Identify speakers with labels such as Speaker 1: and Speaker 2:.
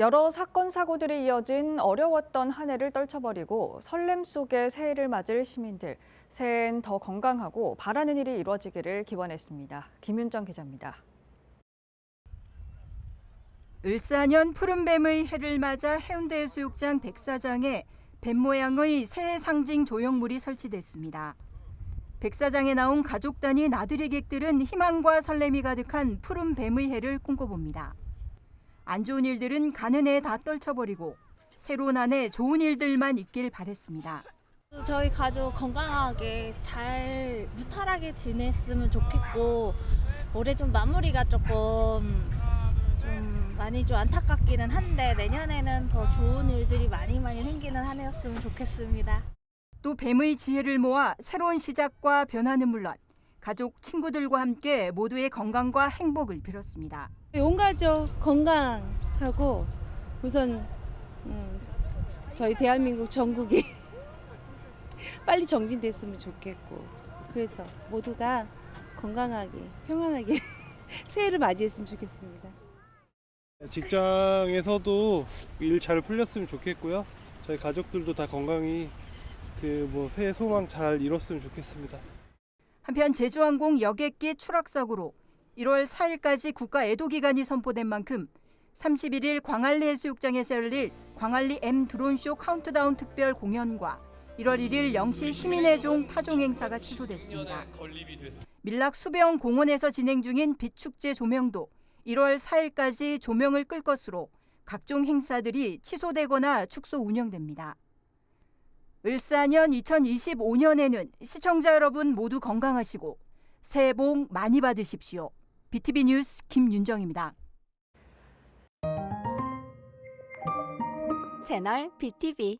Speaker 1: 여러 사건 사고들이 이어진 어려웠던 한 해를 떨쳐버리고 설렘 속에 새해를 맞을 시민들. 새해엔 더 건강하고 바라는 일이 이루어지기를 기원했습니다. 김윤정 기자입니다.
Speaker 2: 을사년 푸른뱀의 해를 맞아 해운대 해수욕장 백사장에 뱀 모양의 새해 상징 조형물이 설치됐습니다. 백사장에 나온 가족 단위 나들이객들은 희망과 설렘이 가득한 푸른 뱀의 해를 꿈꿔봅니다. 안 좋은 일들은 가는 해다 떨쳐버리고 새로운 한 해 좋은 일들만 있길 바랬습니다.
Speaker 3: 저희 가족 건강하게 잘 무탈하게 지냈으면 좋겠고 올해 좀 마무리가 조금 좀 많이 좀 안타깝기는 한데 내년에는 더 좋은 일들이 많이 많이 생기는 한 해였으면 좋겠습니다.
Speaker 2: 또 뱀의 지혜를 모아 새로운 시작과 변화는 물론 가족, 친구들과 함께 모두의 건강과 행복을 빌었습니다.
Speaker 4: 온 가족 건강하고 우선 음, 저희 대한민국 전국이 빨리 정진됐으면 좋겠고 그래서 모두가 건강하게 평안하게 새해를 맞이했으면 좋겠습니다.
Speaker 5: 직장에서도 일 잘 풀렸으면 좋겠고요. 저희 가족들도 다 건강히 그 뭐 새해 소망 잘 이뤘으면 좋겠습니다.
Speaker 2: 한편 제주항공 여객기 추락 사고로 1월 4일까지 국가 애도 기간이 선포된 만큼 31일 광안리 해수욕장에서 열릴 광안리 M 드론쇼 카운트다운 특별 공연과 1월 1일 영시 시민의 종 타종 행사가 취소됐습니다. 밀락 수배원 공원에서 진행 중인 빛축제 조명도 1월 4일까지 조명을 끌 것으로 각종 행사들이 취소되거나 축소 운영됩니다. 을사년 2025년에는 시청자 여러분 모두 건강하시고 새해 복 많이 받으십시오. BTV 뉴스 김윤정입니다.
Speaker 6: 채널 BTV